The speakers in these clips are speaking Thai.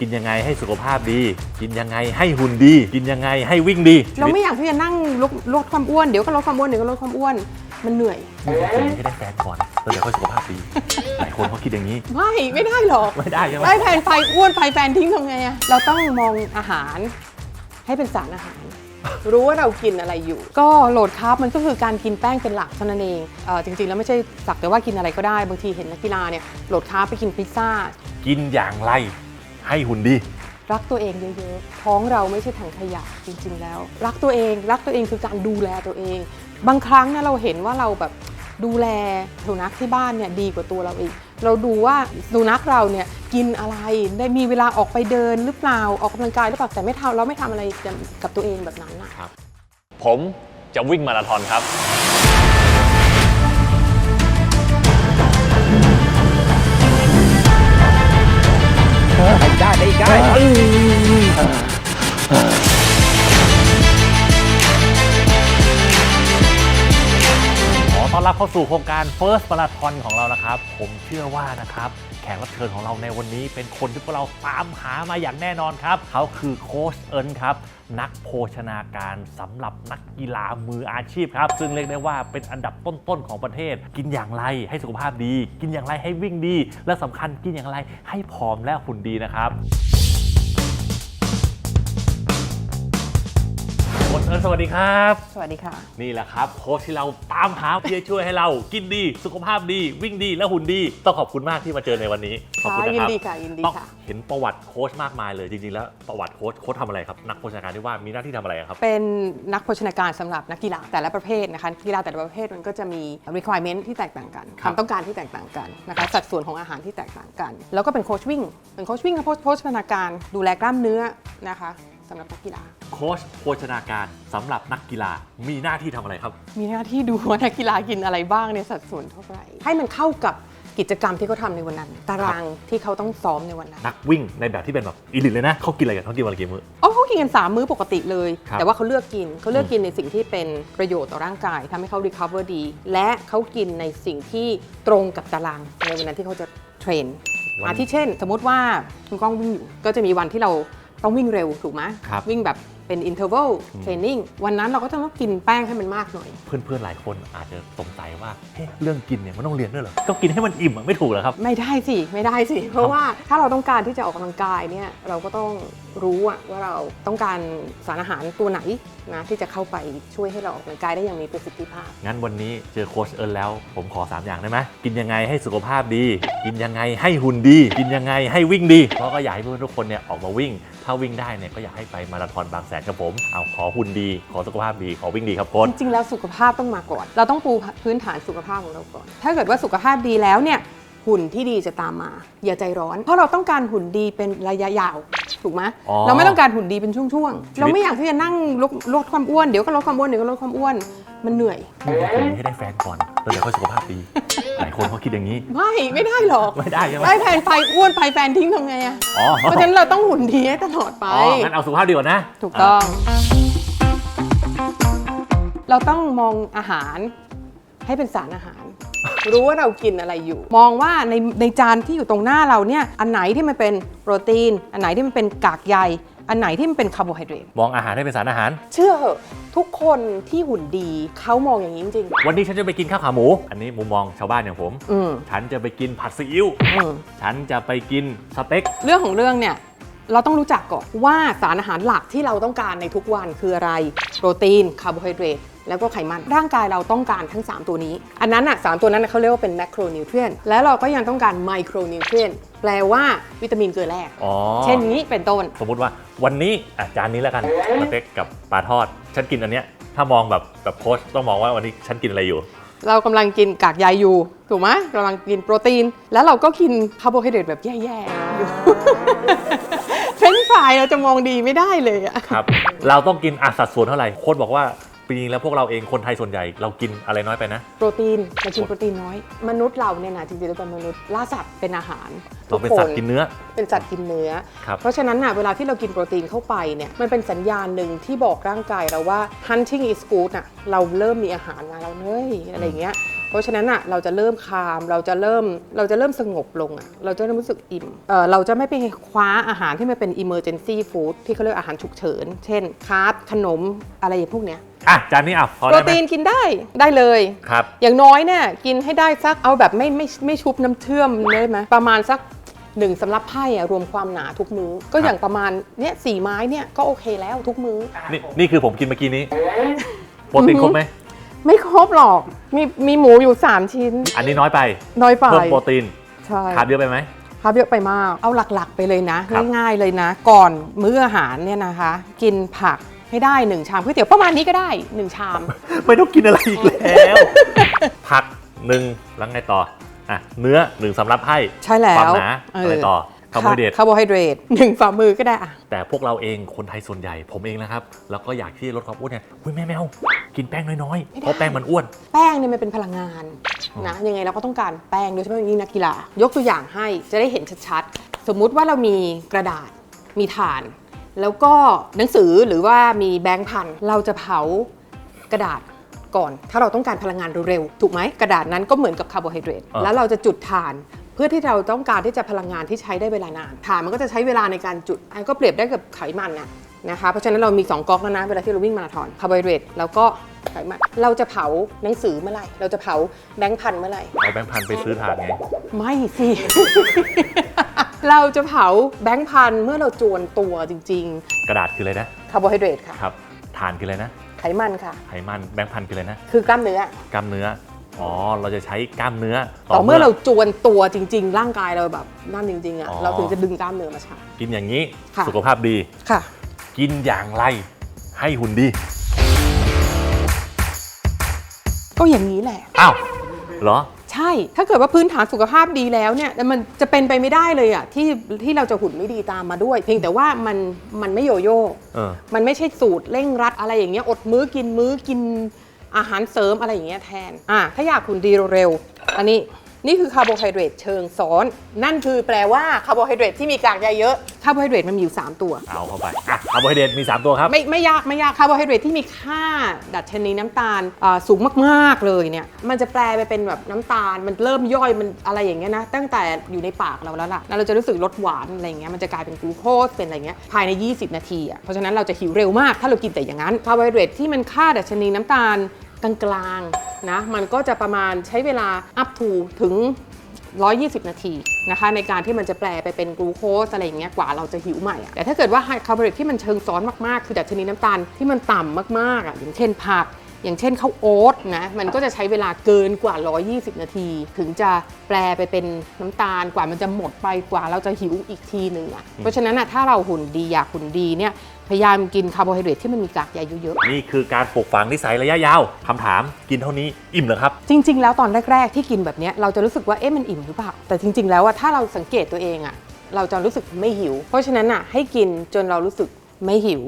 กินยังไงให้สุขภาพดี กินยังไงให้หุ่นดี กินยังไงให้วิ่งดีเราไม่อยากที่จะนั่งลดลดความอ้วนเดี๋ยวก็ลดความอ้วนเดี๋ยวก็ลดความอ้วนมันเหนื่อยชีวิตกินให้ได้แฟนก่อนแล้วเดี๋ยวค่อยสุขภาพดีหลายคนเขาคิดอย่างนี้ ไม่ไม่ได้หรอกไม่ได้ใช่ไหมได้แฟนไฟอ้วนไฟแฟนทิ้งทำไงอะเราต้องมองอาหาร ให้เป็นสารอาหาร รู้ว่าเรากินอะไรอยู่ ก็โหลดคาร์บมันก็คือการกินแป้งเป็นหลักเท่านั้นเองเออจริงๆแล้วไม่ใช่สักแต่ว่ากินอะไรก็ได้บางทีเห็นนักกีฬาเนี่ยโหลดคาร์บไปกินพิซซ่ากินอย่างไร ให้หุ่นดี รักตัวเองเยอะๆ ท้องเราไม่ใช่ถังขยะจริงๆแล้ว รักตัวเอง รักตัวเองคือการดูแลตัวเอง บางครั้งเนี่ยเราเห็นว่าเราแบบดูแลสุนัขที่บ้านเนี่ยดีกว่าตัวเราเอง เราดูว่าสุนัขเราเนี่ยกินอะไรได้มีเวลาออกไปเดินหรือเปล่าออกกำลังกายหรือเปล่าแต่ไม่ทำเราไม่ทำอะไรกับตัวเองแบบนั้นอะผมจะวิ่งมาราธอนครับ ได้ได้ได้ขอต้อนรับเข้าสู่โครงการ First Marathon ของเรานะครับ ผมเชื่อว่านะครับ แขกรับเชิญของเราในวันนี้เป็นคนที่พวกเราตามหามาอย่างแน่นอนครับ เขาคือโค้ชเอิญครับ นักโภชนาการสำหรับนักกีฬามืออาชีพครับ ซึ่งเรียกได้ว่าเป็นอันดับต้นๆของประเทศ กินอย่างไรให้สุขภาพดี กินอย่างไรให้วิ่งดี และสำคัญกินอย่างไรให้ผอมและหุ่นดีนะครับ เอิญสวัสดีครับ สวัสดีค่ะ นี่แหละครับ โค้ชที่เราตามหาที่จะช่วยให้เรากินดี สุขภาพดี วิ่งดีและหุ่นดี ต้องขอบคุณมากที่มาเจอในวันนี้ ขอบคุณนะยิคนรับดีค่ะยินดีต้องค่ะ เห็นประวัติโค้ชมากมายเลยจริง ๆ แล้วประวัติโค้ชโค้ชทำอะไรครับ นักโภชนาการที่ว่ามีหน้าที่ทำอะไรครับ เป็นนักโภชนาการสำหรับนักกีฬาแต่ละประเภทนะคะกีฬาแต่ละประเภทมันก็จะมี requirement ที่แตกต่างกันคครับ วามต้องการที่แตกต่างกันนะคะสัดส่วนของอาหารที่แตกต่างกัน แล้วก็เป็นโค้ชวิ่งเป็นโค้ชวิ่งกับโภชนาการดูแลกล้ามเนื้อนะคะสำหรับนักกีฬาโค้ชโภชนาการสำหรับนักกีฬามีหน้าที่ทำอะไรครับ มีหน้าที่ดูว่านักกีฬากินอะไรบ้างในสัดส่วนเท่าไหร่ ให้มันเข้ากับกิจกรรมที่เขาทำในวันนั้น ตารางที่เขาต้องซ้อมในวันนั้นนักวิ่งในแบบที่เป็นแบบอีลิทเลยนะเขากินอะไรกันเขากินวันละกี่มื้อ อ๋อเขากินกันสามมื้อปกติเลย ครับ แต่ว่าเขาเลือกกินเขาเลือกกินในสิ่งที่เป็นประโยชน์ต่อร่างกายทำให้เขา recover ดี และเขากินในสิ่งที่ตรงกับตารางในวันนั้นที่เขาจะเทรนวันอาทิเช่น สมมติว่าคุณก้องวิ่งอยู่ก็จะมีวันที่เราต้องวิ่งเร็วถูกไหมครับ วิ่งแบบ เป็น interval training วันนั้นเราก็ต้องกินแป้งให้มันมากหน่อย เพื่อนๆ หลายคนอาจจะสงสัยว่าเฮ้เรื่องกินเนี่ยมันต้องเรียนด้วยเหรอก็กินให้มันอิ่มอะไม่ถูกเหรอครับ ไม่ได้สิ ไม่ได้สิ เพราะว่าถ้าเราต้องการที่จะออกกำลังกายเนี่ยเราก็ต้องรู้อะว่าเราต้องการสารอาหารตัวไหน นะที่จะเข้าไปช่วยให้เราออกกำลังกายได้อย่างมีประสิทธิภาพ งั้นวันนี้เจอโค้ชเอิญแล้ว ผมขอ 3 อย่างได้ไหมกินยังไงให้สุขภาพดี กินยังไงให้หุ่นดี กินยังไงให้วิ่งดี เพราะก็อยากให้เพื่อนทุกคนเนี่ยออกมาวิ่ง ถ้าวิ่งได้เนี่ยก็อยากให้ไปมาราธอนบางแสนกับผม เอาขอหุ่นดี ขอสุขภาพดี ขอวิ่งดีครับโค้ชจริงๆแล้วสุขภาพต้องมาก่อน เราต้องปูพื้นฐานสุขภาพของเราก่อน ถ้าเกิดว่าสุขภาพดีแล้วเนี่ยหุ่นที่ดีจะตามมา อย่าใจร้อน เพราะเราต้องการหุ่นดีเป็นระยะยาว ถูกไหมอ๋อ เราไม่ต้องการหุ่นดีเป็นช่วงชีวิตๆเราไม่อยากที่จะนั่งลดลดความอ้วนเดี๋ยวก็ลดความอ้วนเดี๋ยวก็ลดความอ้วนมันเหนื่อยชีวิตกินให้ได้แฟนก่อนแล้วเดี๋ยวค่อยสุขภาพดี หลายคนเขาคิดอย่างนี้ ไม่ไม่ได้หรอกไม่ได้ใช่ไหมได้แฟนไฟอ้วนไฟแฟนทิ้งทำไงอะอ๋อเพราะฉะนั้นเราต้องหุ่นดีให้ตลอดไป อ๋องั้นเอาสุขภาพดีก่อนนะถูกต้อง เราต้องมองอาหารให้เป็นสารอาหาร รู้ว่าเรากินอะไรอยู่ มองว่าในในจานที่อยู่ตรงหน้าเราเนี่ยอันไหนที่มันเป็นโปรตีน อันไหนที่มันเป็นกากใยอันไหนที่มันเป็นคาร์โบไฮเดรตมองอาหารให้เป็นสารอาหาร เชื่อเหอะทุกคนที่หุ่นดีเขามองอย่างนี้จริงวันนี้ฉันจะไปกินข้าวขาหมู อันนี้มุมมองชาวบ้านอย่างผม ๆอืม ฉันจะไปกินผัดซีอิ๊วอืม ฉันจะไปกินสเต็ก เรื่องของเรื่องเนี่ย เราต้องรู้จักก่อนว่าสารอาหารหลักที่เราต้องการในทุกวันคืออะไร โปรตีน คาร์โบไฮเดรตแล้วก็ไขมันร่างกายเราต้องการทั้ง 3 ตัวนี้ อันนั้นอะสามตัวนั้นนะเขาเรียกว่าเป็นแมคโครนิวเทรียนแล้วเราก็ยังต้องการไมโครนิวเทรียนแปลว่าวิตามินเกลือแร่อ๋อเช่นนี้เป็นต้น สมมุติว่าวันนี้อาจานนี้แล้วกันสเต็กกับปลาทอด ฉันกินอันเนี้ยถ้ามองแบบแบบโค้ชต้องมองว่าวันนี้ฉันกินอะไรอยู่ เรากำลังกินกากใยอยู่ถูกไหมกำลังกินโปรตีน แล้วเราก็กินคาร์โบไฮเดรตแบบแย่ๆอยู่ เฟรนช์ฟรายเราจะมองดีไม่ได้เลยอะครับ เราต้องกินอัสัดส่วนเท่าไหร่ โค้ชบอกว่าปีนี้แล้วพวกเราเองคนไทยส่วนใหญ่เรากินอะไรน้อยไปนะ โปรตีนเรากินโปรตีนน้อย มนุษย์เราเนี่ยนะจริงๆแล้วเป็นมนุษย์ล่าสัตว์เป็นอาหารเราเป็นสัตว์กินเนื้อ เป็นสัตว์กินเนื้อ ครับ เพราะฉะนั้นน่ะเวลาที่เรากินโปรตีนเข้าไปเนี่ยมันเป็นสัญญาณหนึ่งที่บอกร่างกายเราว่า hunting is good น่ะเราเริ่มมีอาหารมาแล้วเฮ้ยอะไรอย่างเงี้ย เพราะฉะนั้นอะเราจะเริ่มคามเราจะเริ่มเราจะเริ่มสงบลงอะเราจะเริ่มรู้สึกอิ่มเออเราจะไม่ไปคว้าอาหารที่มันเป็น emergency food ที่เขาเรียกอาหารฉุกเฉิน เช่นคาร์บขนมอะไรอย่างพวกเนี้ยอะจานนี้อะพอโปรได้ไหมตีนกินได้ได้เลย ครับ อย่างน้อยเนี่ยกินให้ได้สักเอาแบบไม่ไม่ไม่ชุบน้ำเชื่อมได้ไหมประมาณสักหนึ่งสำรับไพ่อะรวมความหนาทุกมื้อ ก็อย่างประมาณเนี่ยสี่ไม้เนี่ยก็โอเคแล้วทุกมื้อ นี่นี่คือผมกินเมื่อกี้นี้โปรตีนครบไหม ไม่ครบหรอก มีมีหมูอยู่ 3 ชิ้น อันนี้น้อยไป น้อยไป เพิ่มโปรตีนใช่คาร์บเยอะไปไหมครับเยอะไปมาก เอาหลักๆ ไปเลยนะครับง่ายๆเลยนะ ก่อนมื้ออาหารเนี่ยนะคะ กินผักให้ได้1ชามก๋วยเตี๋ยวประมาณนี้ก็ได้1ชาม ไม่ต้องกินอะไรอีกแล้ว ผักหนึ่งแล้วไงต่ออะเนื้อหนึ่งสำรับให้ใช่แล้ความวหนาอะไรต่อ คาร์โบไฮเดรตคาร์โบไฮเดรตหนึ่งฝ่ามือก็ได้อะแต่พวกเราเองคนไทยส่วนใหญ่ผมเองนะครับ แล้วก็อยากที่จะลดความอ้วนเนี่ยอุ้ยแม่แมวกินแป้งน้อยๆเพราะแป้งมันอ้วน แป้งเนี่ยมันเป็นพลังงานอ๋อนะยังไงเราก็ต้องการแป้งโดยเฉพาะอย่างยิ่งนักกีฬายกตัวอย่างให้จะได้เห็นชัดๆ สมมุติว่าเรามีกระดาษมีถ่าน แล้วก็หนังสือหรือว่ามีแบงค์พันเราจะเผากระดาษก่อน ถ้าเราต้องการพลังงานเร็วๆถูกไหมกระดาษนั้นก็เหมือนกับคาร์โบไฮเดรตอ่าแล้วเราจะจุดถ่านเพื่อที่เราต้องการที่จะพลังงานที่ใช้ได้เวลานานถ่านมันก็จะใช้เวลาในการจุดอันก็เปรียบได้กับไขมันน่ะนะคะ เพราะฉะนั้นเรามี 2ก๊อกแล้วนะ เวลาที่เราวิ่งมาราธอนคาร์โบไฮเดรตแล้วก็ไขมันเราจะเผาหนังสือเมื่อไหร่ เราจะเผาแบงค์พันเมื่อไหร่ เอาแบงค์พันไปซื้อถ่านไง ไม่สิ เราจะเผาแบงค์พันเมื่อเราจวนตัวจริง กระดาษคืออะไรนะ ๆ คาร์โบไฮเดรตค่ะ ครับถ่านคืออะไรนะ ไขมันค่ะ ไขมัน แบงค์พันคืออะไรนะ คือกล้ามเนื้อกล้ามเนื้อ อ๋อ เราจะใช้กล้ามเนื้อ ต่อเมื่อเราจวนตัวจริง ๆ ร่างกายเราแบบนั่นจริงๆอะอ๋อ เราถึงจะดึงกล้ามเนื้อมาใช้ กินอย่างนี้ ค่ะ สุขภาพดี ค่ะ กินอย่างไรให้หุ่นดี ก็อย่างนี้แหละ อ้าวเหรอ ใช่ ถ้าเกิดว่าพื้นฐานสุขภาพดีแล้วเนี่ยมันจะเป็นไปไม่ได้เลยอะที่ที่เราจะหุ่นไม่ดีตามมาด้วย เพียงแต่ว่ามันมันไม่โยโย่ เออ มันไม่ใช่สูตรเร่งรัดอะไรอย่างเงี้ยอดมื้อกินมื้อกิน อาหารเสริมอะไรอย่างเงี้ยแทนอะถ้าอยากคุณดีเร็วๆอันนี้ นี่คือคาร์โบไฮเดรตเชิงซ้อน นั่นคือแปลว่าคาร์โบไฮเดรตที่มีกากใยเยอะ คาร์โบไฮเดรตมันมีอยู่ 3 ตัว เอาเข้าไปอะคาร์โบไฮเดรตมี 3 ตัวครับ ไม่ไม่ยากไม่ยากคาร์โบไฮเดรตที่มีค่าดัชนีน้ำตาลอ่าสูงมาก ๆ เลยเนี่ย มันจะแปลไปเป็นแบบน้ำตาล มันเริ่มย่อยมันอะไรอย่างเงี้ยนะ ตั้งแต่อยู่ในปากเราแล้วล่ะแล้วเราจะรู้สึกรสหวานอะไรอย่างเงี้ย มันจะกลายเป็นกลูโคสเป็นอะไรเงี้ยภายใน 20 นาทีอะ เพราะฉะนั้นเราจะหิวเร็วมากถ้าเรากินแต่อย่างนั้น คาร์โบไฮเดรตที่มันค่าดัชนีน้ำตาล กลางๆนะมันก็จะประมาณใช้เวลา up to ถึง 120 นาทีนะคะ ในการที่มันจะแปลไปเป็นกลูโคสอะไรอย่างเงี้ยกว่าเราจะหิวใหม่แต่ถ้าเกิดว่าไฮคาร์โบไฮเดรตที่มันเชิงซ้อนมากๆ คือดัชนีน้ำตาลที่มันต่ำมากๆอะอย่างเช่นผักอย่างเช่นข้าวโอ๊ตนะมันก็จะใช้เวลาเกินกว่า 120 นาที ถึงจะแปลไปเป็นน้ำตาลกว่ามันจะหมดไปกว่าเราจะหิวอีกทีหนึ่งอะเพราะฉะนั้นอะถ้าเราหุ่นดีอยากหุ่นดีเนี่ย พยายามกินคาร์โบไฮเดรตที่มันมีกากใยเยอะนี่คือการปลูกฝังนิสัยระยะยาวคำถามกินเท่านี้อิ่มเหรอครับจริง ๆ แล้วตอนแรก ๆ ที่กินแบบเนี้ยเราจะรู้สึกว่าเอ๊ะมันอิ่มหรือเปล่า แต่จริง ๆ แล้วอะถ้าเราสังเกตตัวเองอะเราจะรู้สึกไม่หิว เพราะฉะนั้นอะให้กินจนเรารู้สึกไม่หิว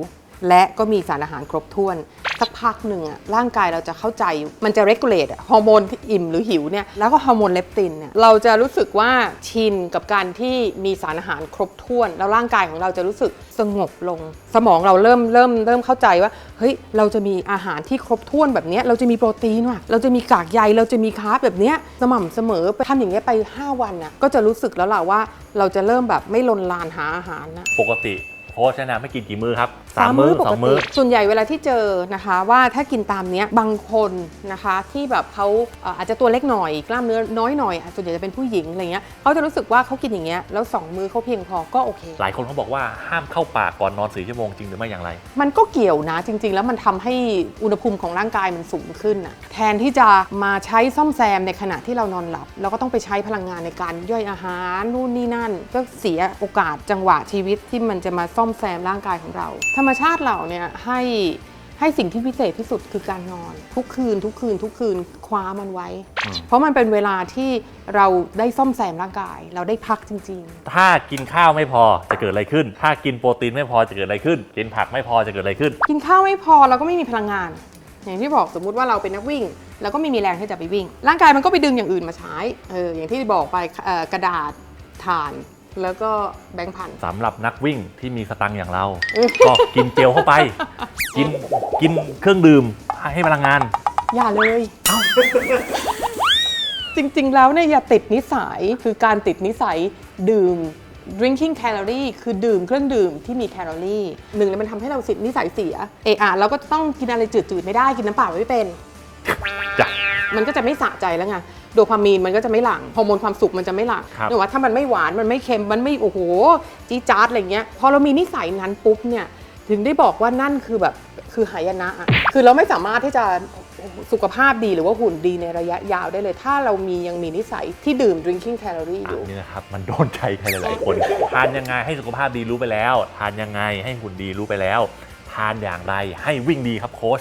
และก็มีสารอาหารครบถ้วนสักพักหนึ่งอะร่างกายเราจะเข้าใจมันจะ regulate อะฮอร์โมนที่อิ่มหรือหิวเนี่ยแล้วก็ฮอร์โมนเลปตินเนี่ยเราจะรู้สึกว่าชินกับการที่มีสารอาหารครบถ้วน แล้วร่างกายของเราจะรู้สึกสงบลง สมองเราเริ่มเริ่มเริ่มเข้าใจว่าเฮ้ยเราจะมีอาหารที่ครบถ้วนแบบนี้เราจะมีโปรตีนว่ะเราจะมีกากใยเราจะมีคาร์บแบบนี้สม่ำเสมอไปทำอย่างเงี้ยไป 5 วันน่ะก็จะรู้สึกแล้วล่ะว่า เราจะเริ่มแบบไม่ลนลานหาอาหารนะปกติโค้ชแนะนำให้กินกี่มื้อครับ สามมื้อปสกองมื้อติส่วนใหญ่เวลาที่เจอนะคะว่าถ้ากินตามเนี้ยบางคนนะคะที่แบบเขาเอ่ออาจจะตัวเล็กหน่อยกล้ามเนื้อน้อยหน่อยอะส่วนใหญ่จะเป็นผู้หญิงอะไรเงี้ยเขาจะรู้สึกว่าเขากินอย่างเงี้ยแล้วสองมื้อเขาเพียงพอก็โอเค หลายคนเขาบอกว่าห้ามเข้าปากก่อนนอนสี่ชั่วโมงจริงหรือไม่อย่างไร มันก็เกี่ยวนะจริง ๆ แล้วมันทำให้อุณหภูมิของร่างกายมันสูงขึ้นน่ะแทนที่จะมาใช้ซ่อมแซมในขณะที่เรานอนหลับ เราก็ต้องไปใช้พลังงานในการย่อยอาหารนู่นนี่นั่น ก็เสียโอกาสจังหวะชีวิตที่มันจะมาซ่อมแซมร่างกายของเราธรรมชาติเราเนี่ยให้ให้สิ่งที่พิเศษที่สุดคือการนอน ทุกคืน ทุกคืน ทุกคืนคว้ามันไว้อืมเพราะมันเป็นเวลาที่เราได้ซ่อมแซมร่างกาย เราได้พักจริงๆถ้ากินข้าวไม่พอจะเกิดอะไรขึ้น ถ้ากินโปรตีนไม่พอจะเกิดอะไรขึ้น กินผักไม่พอจะเกิดอะไรขึ้นกินข้าวไม่พอเราก็ไม่มีพลังงาน อย่างที่บอกสมมุติว่าเราเป็นนักวิ่งแล้วก็ไม่มีแรงที่จะไปวิ่ง ร่างกายมันก็ไปดึงอย่างอื่นมาใช้เอออย่างที่บอกไปเอ่อกระดาษถ่าน แล้วก็แบงค์พัน สำหรับนักวิ่งที่มีสตังค์อย่างเรา ก็กินเจลเข้าไป กินกินเครื่องดื่มให้พลังงาน อย่าเลย จริงๆ แล้วเนี่ยอย่าติดนิสัย คือการติดนิสัยดื่ม drinking calorie คือดื่มเครื่องดื่มที่มีแคลอรี่หนึ่งเลยมันทำให้เราสินิสัยเสีย เอะอะเราก็ต้องกินอะไรจืดๆ ไม่ได้กินน้ำเปล่าไม่เป็น จ้ะ มันก็จะไม่สะใจแล้วไง โดพามีนมันก็จะไม่หลั่งฮอร์โมนความสุขมันจะไม่หลั่งครับนึกว่าถ้ามันไม่หวานมันไม่เค็มมันไม่โอ้โหจี๊ดจ๊าดอะไรเงี้ยพอเรามีนิสัยนั้นปุ๊บเนี่ยถึงได้บอกว่านั่นคือแบบคือหายนะอะคือเราไม่สามารถที่จะสุขภาพดีหรือว่าหุ่นดีในระยะยาวได้เลย ถ้าเรามียังมีนิสัยที่ดื่ม drinking calorie อยู่อันนี้นะครับ มันโดนใจใครหลายๆคน ทานยังไงให้สุขภาพดีรู้ไปแล้ว ทานยังไงให้หุ่นดีรู้ไปแล้ว ทานอย่างไรให้วิ่งดีครับโค้ช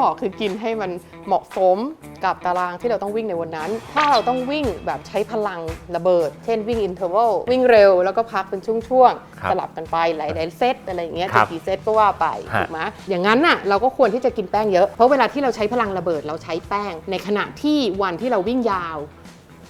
บอกคือกินให้มันเหมาะสมกับตารางที่เราต้องวิ่งในวันนั้น ถ้าเราต้องวิ่งแบบใช้พลังระเบิด เช่นวิ่งอินเทอร์วัลวิ่งเร็วแล้วก็พักเป็นช่วงครับๆสลับกันไปหลายๆเซตอะไรอย่างเงี้ยครัจะบกี่เซตก็ว่าไปฮะถูกไหมอย่างนั้นน่ะเราก็ควรที่จะกินแป้งเยอะ เพราะเวลาที่เราใช้พลังระเบิดเราใช้แป้ง ในขณะที่วันที่เราวิ่งยาว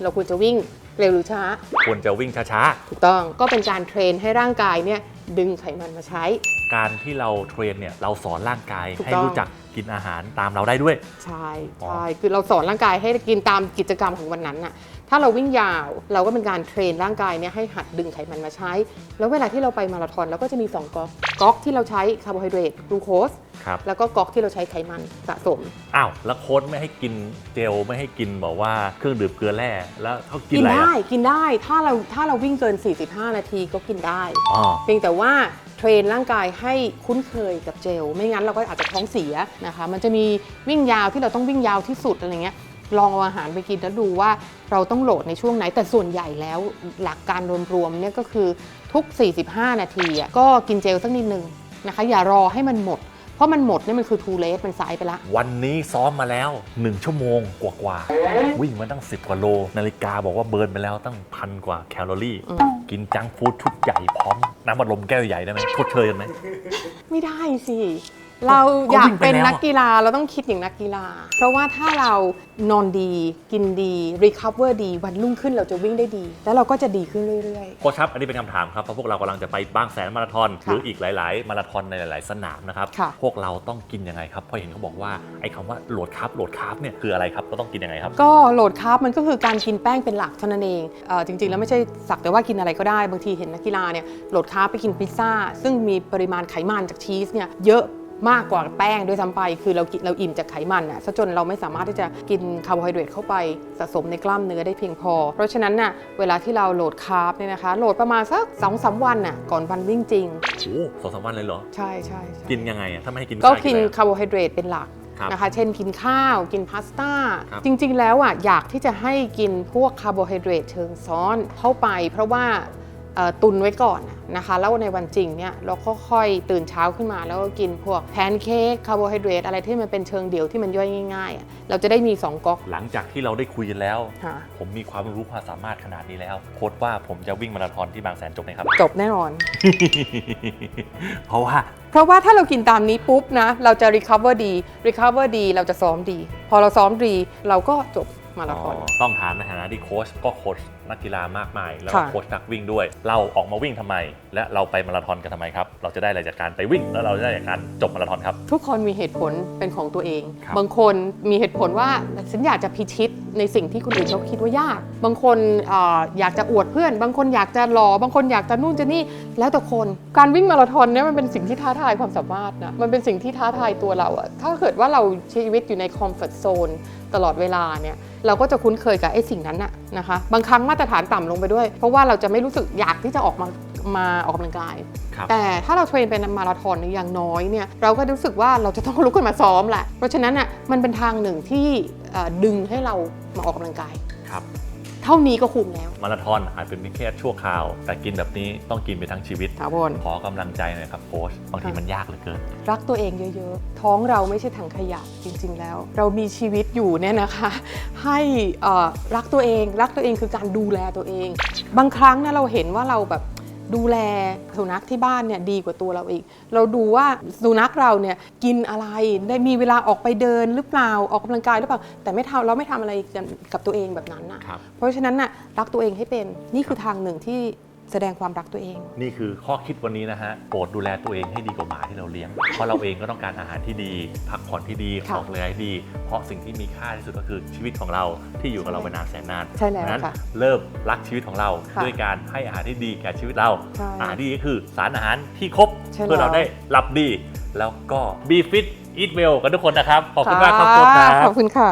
เราควรจะวิ่งเร็วหรือช้า ควรจะวิ่งช้าถูกต้อง ก็เป็นการเทรนให้ร่างกายเนี่ย ดึงไขมันมาใช้ๆการที่เราเทรนเนี่ยเราสอนร่างกายถูกให้ต้อง รู้จักกินอาหารตามเราได้ด้วย ใช่อ๋อ ใช่คือเราสอนร่างกายให้กินตามกิจกรรมของวันนั้นน่ะถ้าเราวิ่งยาวเราก็เป็นการเทรนร่างกายเนี่ยให้หัดดึงไขมันมาใช้ แล้วเวลาที่เราไปมาราธอนเราก็จะมี 2ก๊อกก๊อกที่เราใช้คาร์โบไฮเดรตกลูโคส ครับแล้วก็ก๊อกที่เราใช้ไขมันสะสม อ้าวแล้วโค้ชไม่ให้กินเจลไม่ให้กินบอกว่าเครื่องดื่มเกลือแร่แล้วเขากินกินอะไรได้อะกินได้ถ้าเราถ้าเราวิ่งเกิน 45 นาทีก็กินได้ อ๋อ เพียงแต่ว่าเทรนร่างกายให้คุ้นเคยกับเจล ไม่งั้นเราก็อาจจะท้องเสียนะคะ มันจะมีวิ่งยาวที่เราต้องวิ่งยาวที่สุดอะไรเงี้ย ลองเอาอาหารไปกินแล้วดูว่าเราต้องโหลดในช่วงไหน แต่ส่วนใหญ่แล้วหลักการรวมๆเนี่ยก็คือทุก 45 นาทีอะก็กินเจลสักนิดนึงนะคะ อย่ารอให้มันหมด เพราะมันหมดเนี่ยมันคือทูเลสมันสายไปละ วันนี้ซ้อมมาแล้ว 1 ชั่วโมงกว่าๆวิ่งมาตั้ง 10 กว่าโล นาฬิกาบอกว่าเบิร์นไปแล้วตั้งพันกว่าแคลอรี่ อืม กินจังก์ฟู้ดชุดใหญ่พร้อม น้ำบัดลมแก้วใหญ่ได้ไหมชดเชยกันไหม ไม่ได้สิ เราก็อยากวิ่งไปเป็นแล้วนักกีฬาเราต้องคิดอย่างนักกีฬา เพราะว่าถ้าเรานอนดีกินดี recover ดี วันรุ่งขึ้นเราจะวิ่งได้ดี แล้วเราก็จะดีขึ้นเรื่อยโค้ชครับ อันนี้เป็นคำถามครับ เพราะพวกเรากำลังจะไปบางแสนมาราธอนหค่ะรืออีกหลาย ๆ มาราธอนในหลาย ๆ สนามนะครับค่ะพวกเราต้องกินยังไงครับเพราะเห็นเขาบอกว่าไอ้คำว่าโหลดคาร์บโหลดคาร์บเนี่ยคืออะไรครับก็ต้องกินยังไงครับๆก็โหลดคาร์บมันก็คือการกินแป้งเป็นหลักเท่านั้นเองเออจริง ๆ แล้วไม่ใช่สักแต่ว่ากินอะไรก็ได้บางทีเห็นนักกีฬาเนี่ยโหลดคาร์บไปกินพิซซ่าซึ่งมีปริมาณไขมันจากชีสเนี่ยเยอะ มากกว่าแป้งด้วยซ้ำไป คือเรากินเราอิ่มจากไขมันอะซะจนเราไม่สามารถที่จะกินคาร์โบไฮเดรตเข้าไปสะสมในกล้ามเนื้อได้เพียงพอ เพราะฉะนั้นน่ะเวลาที่เราโหลดคาร์บเนี่ยนะคะโหลดประมาณสักสองสามวันน่ะก่อนวันวิ่งจริง โอ้สองสามวันเลยเหรอ ใช่ใช่ใช่กินยังไงอะถ้าไม่ให้กินก็ข้าวกินอะไรอะ คาร์โบไฮเดรตเป็นหลักครับนะคะ เช่นกินข้าวกินพาสต้า ครับ จริงๆแล้วอะอยากที่จะให้กินพวกคาร์โบไฮเดรตเชิงซ้อนเข้าไป เพราะว่าเอ่อ ตุนไว้ก่อนน่ะนะคะ แล้วในวันจริงเนี่ยเราก็ค่อยตื่นเช้าขึ้นมา แล้วก็กินพวกแพนเค้กคาร์โบไฮเดรตอะไรที่มันเป็นเชิงเดี่ยวที่มันย่อยง่ายๆอะเราจะได้มี 2ก๊อก หลังจากที่เราได้คุยกันแล้วค่ะผมมีความรู้ความสามารถขนาดนี้แล้ว โค้ดว่าผมจะวิ่งมาราธอนที่บางแสนจบไหมครับ จบแน่นอน เพราะว่า เพราะว่าถ้าเรากินตามนี้ปุ๊บนะ เราจะ recover ดี recover ดี เราจะซ้อมดี พอเราซ้อมดีเราก็จบ มาราธอน ต้องถามในฐานะที่โค้ชก็โค้ชนักกีฬามากมาย แล้วก็ค่ะ โค้ชนักวิ่งด้วย เราออกมาวิ่งทำไม และเราไปมาราธอนกันทำไมครับ เราจะได้อะไรจากการไปวิ่ง แล้วเราจะได้จากการจบมาราธอนครับ ทุกคนมีเหตุผลเป็นของตัวเอง ครับ บางคนมีเหตุผลว่าฉันอยากจะพิชิตในสิ่งที่คนอื่นเขาคิดว่ายาก บางคนเอออยากจะอวดเพื่อน บางคนอยากจะหล่อบางคนอยากจะนู่นจะนี่ แล้วแต่คน การวิ่งมาราธอนเนี่ยมันเป็นสิ่งที่ท้าทายความสามารถนะ มันเป็นสิ่งที่ท้าทายตัวเราอะถ้าเกิดว่าเราชีวิตอยู่ในคอมฟอร์ทโซนตลอดเวลาเนี่ย เราก็จะคุ้นเคยกับไอ้สิ่งนั้นน่ะนะคะ บางครั้งมาตรฐานต่ำลงไปด้วย เพราะว่าเราจะไม่รู้สึกอยากที่จะออกมา มาออกกำลังกาย ครับแต่ถ้าเราเทรนเป็นมาราธอนเนี่ยอย่างน้อยเนี่ยเราก็รู้สึกว่าเราจะต้องลุกขึ้นมาซ้อมแหละ เพราะฉะนั้นอะมันเป็นทางหนึ่งที่เอ่อดึงให้เรามาออกกำลังกาย ครับ เท่านี้ก็คุ้มแล้วมาราธอนอาจเป็นเพียงแค่ชั่วคราว แต่กินแบบนี้ต้องกินไปทั้งชีวิต ถาวร ขอกำลังใจหน่อยครับโค้ชบางทีมันยากเหลือเกิน รักตัวเองเยอะๆ ท้องเราไม่ใช่ถังขยะจริงๆแล้ว เรามีชีวิตอยู่เนี่ยนะคะ ให้เอ่อรักตัวเอง รักตัวเองคือการดูแลตัวเอง บางครั้งนะเราเห็นว่าเราแบบ ดูแลสุนัขที่บ้านเนี่ยดีกว่าตัวเราอีก เราดูว่าสุนัขเราเนี่ยกินอะไรได้มีเวลาออกไปเดินหรือเปล่าออกกำลังกายหรือเปล่า แต่ไม่ทำเราไม่ทำอะไรกันกับตัวเองแบบนั้นน่ะครับเพราะฉะนั้นน่ะรักตัวเองให้เป็นนี่คือทางหนึ่งที่ แสดงความรักตัวเอง นี่คือข้อคิดวันนี้นะฮะโปรดดูแลตัวเองให้ดีกว่าหมาที่เราเลี้ยง เพราะเราเองก็ต้องการอาหารที่ดี พักผ่อนที่ดีค่ะออกกำลังกายที่ดี เพราะสิ่งที่มีค่าที่สุดก็คือชีวิตของเราที่อยู่กับเราไปนานแสนนานใช่แล้วดังนั้นค่ะเริ่มรักชีวิตของเรา ค่ะด้วยการให้อาหารที่ดีแก่ชีวิตเราใช่อาหารที่ดีก็คือสารอาหารที่ครบใช่เพื่อเราแล้ว ได้หลับดี แล้วก็ be fit eat well กันทุกคนนะครับขอบคุณมากครับโค้ชคขรัอบบคุณค่ะ